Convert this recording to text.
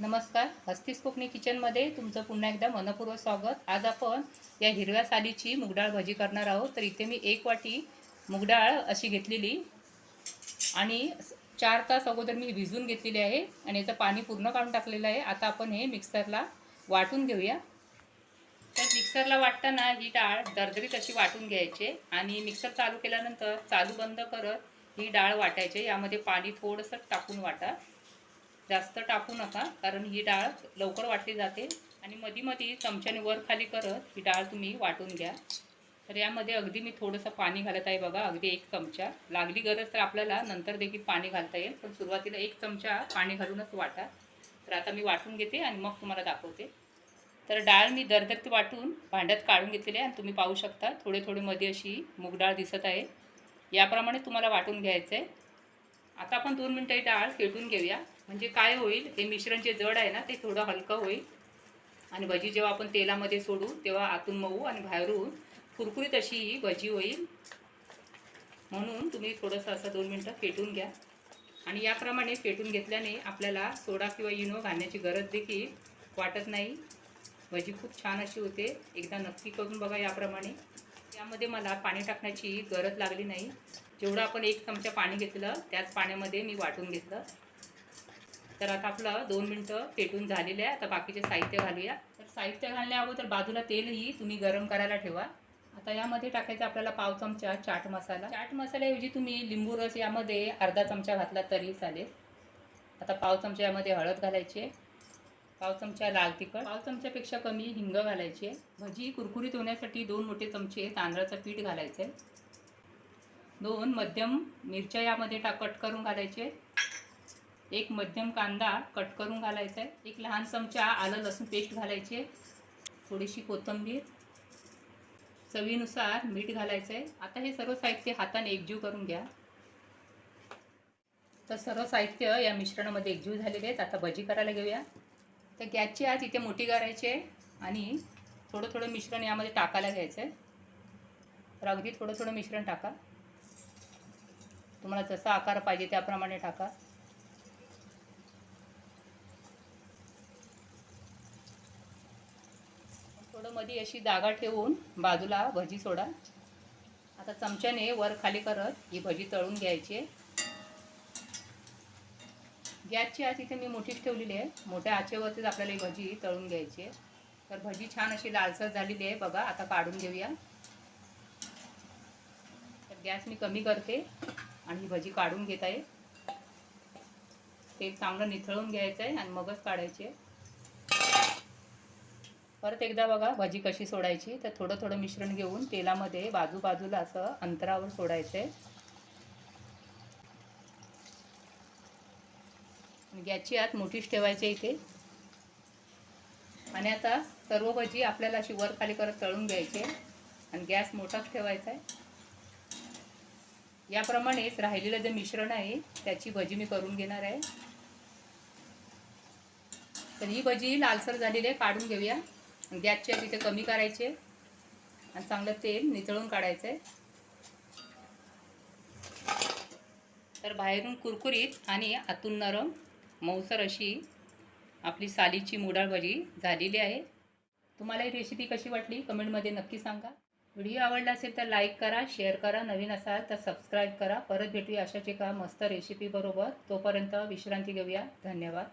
नमस्कार हस्तीस कोकणी किचनमध्ये तुमचं पुन्हा एकदा मनपूर्वक स्वागत. आज आपण या हिरव्या सालीची मुगडाळ भजी करणार आहोत. तर इथे मी एक वाटी मुगडाळ अशी घेतलेली आणि चार तास अगोदर मी भिजवून घेतलेली आहे आणि याचं पाणी पूर्ण काढून टाकलेलं आहे. आता आपण हे मिक्सरला वाटून घेऊया. तर मिक्सरला वाटताना ही डाळ दरदरीत अशी वाटून घ्यायची आणि मिक्सर चालू केल्यानंतर चालू बंद करत ही डाळ वाटायची. यामध्ये पाणी थोडंसं टाकून वाटा. जास्त टाकू नका कारण ही डाळ लवकर वाटली जाते. आणि मधी मधी चमच्याने वर खाली करत ही डाळ तुम्ही वाटून घ्या. तर यामध्ये अगदी मी थोडंसं पाणी घालत आहे बघा अगदी एक चमचा. लागली गरज तर आपल्याला नंतर देखील पाणी घालता येईल पण सुरुवातीला एक चमचा पाणी घालूनच वाटा. तर आता मी वाटून घेते आणि मग तुम्हाला दाखवते. तर डाळ मी दरदरत वाटून भांड्यात काढून घेतलेली आहे आणि तुम्ही पाहू शकता थोडे थोडे मध्ये अशी मूग डाळ दिसत आहे. याप्रमाणे तुम्हाला वाटून घ्यायचं आहे आता आपण दोन मिनटं ही डाळ फेटून घेऊया. म्हणजे काय होईल हे मिश्रण जे जड आहे ना ते थोडं हलकं होईल. आणि भजी जेव्हा आपण तेलामध्ये सोडू तेव्हा आतून मऊ आणि बाहेरून कुरकुरीत अशी ही भजी होईल. म्हणून तुम्ही थोडंसं असं दोन मिनटं फेटून घ्या. आणि याप्रमाणे फेटून घेतल्याने आपल्याला सोडा किंवा इनो घालण्याची गरज देखील वाटत नाही. भजी खूप छान अशी होते. एकदा नक्की करून बघा याप्रमाणे. यामध्ये मला पाणी टाकण्याची गरज लागली नाही. जेवढं आपण एक चमचा पाणी घेतलं त्याच पाण्यामध्ये मी वाटून घेतलं. तर आता आपलं दोन मिनटं पेटून झालेलं आहे. आता बाकीचे साहित्य घालूया. तर साहित्य घालण्या अगोदर बाजूला तेलही तुम्ही गरम करायला ठेवा. आता यामध्ये टाकायचा आपल्याला पाव चमचा चाट मसाला. चाट मसाल्याऐवजी तुम्ही लिंबू रस यामध्ये अर्धा चमचा घातला तरी चालेल. आता पाव चमचा यामध्ये हळद घालायची आहे. पाव चमचा लाल तिखट. पाव चमच्यापेक्षा कमी हिंग घालायची भजी कुरकुरीत होण्यासाठी दोन मोठे चमचे तांदळाचं पीठ घालायचं आहे. दोन मध्यम मिरच्या यामध्ये टा कट करून घालायचे. एक मध्यम कांदा कट करून घालायचा आहे. एक लहान चमचा आलं लसूण पेस्ट घालायची आहे. थोडीशी कोथिंबीर चवीनुसार मीठ घालायचं आहे. आता हे सर्व साहित्य हाताने एकजीव करून घ्या. तर सर्व साहित्य या मिश्रणामध्ये एकजीव झालेले आहेत. आता भजी करायला घेऊया. तर गॅसची आज इथे मोठी करायची आहे आणि थोडं थोडं मिश्रण यामध्ये टाकायला घ्यायचं आहे. तर अगदी थोडं थोडं मिश्रण टाका. तुम्हाला जसा आकार पाहिजे त्याप्रमाणे टाका. थोडं मध्ये अशी जागा ठेवून बाजूला भजी सोडा. आता चमच्याने वर खाली करत ही भजी तळून घ्यायची आहे. गॅसची आज इथे मी मोठीच ठेवलेली आहे. मोठ्या आचेवरतीच आपल्याला ही भजी तळून घ्यायची आहे. तर भजी छान अशी लालसर झालेली आहे बघा आता काढून घेऊया. तर गॅस मी कमी करते आणि ही भजी काढून घेत आहे. तेल चांगलं निथळून घ्यायचं आहे आणि मगच काढायचे आहे. परत एकदा बघा भजी कशी सोडायची तर थोडं थोडं मिश्रण घेऊन तेलामध्ये बाजूबाजूला असं अंतरावर सोडायचं. आहे गॅसची आत मोठीच ठेवायची इथे. आणि आता सर्व भजी आपल्याला अशी वर खाली करत तळून घ्यायची. आणि गॅस मोठाच ठेवायचा आहे. याप्रमाणेच राहिलेलं जे मिश्रण आहे त्याची भजी मी करून घेणार आहे. तर ही भजी लालसर झालेली आहे काढून घेऊया. गॅसचे तिथे कमी करायचे. आणि चांगलं तेल नितळून काढायचं आहे तर बाहेरून कुरकुरीत आणि आतून नरम मऊसर अशी आपली सालीची मुडाळ भजी झालेली आहे. तुम्हाला ही रेसिपी कशी वाटली? कमेंटमध्ये नक्की सांगा. व्हिडिओ आवडला असेल तर लाईक करा शेअर करा. नवीन असाल तर सबस्क्राईब करा. परत भेटूया अशाच एका मस्त रेसिपीबरोबर तोपर्यंत विश्रांती घेऊया. धन्यवाद.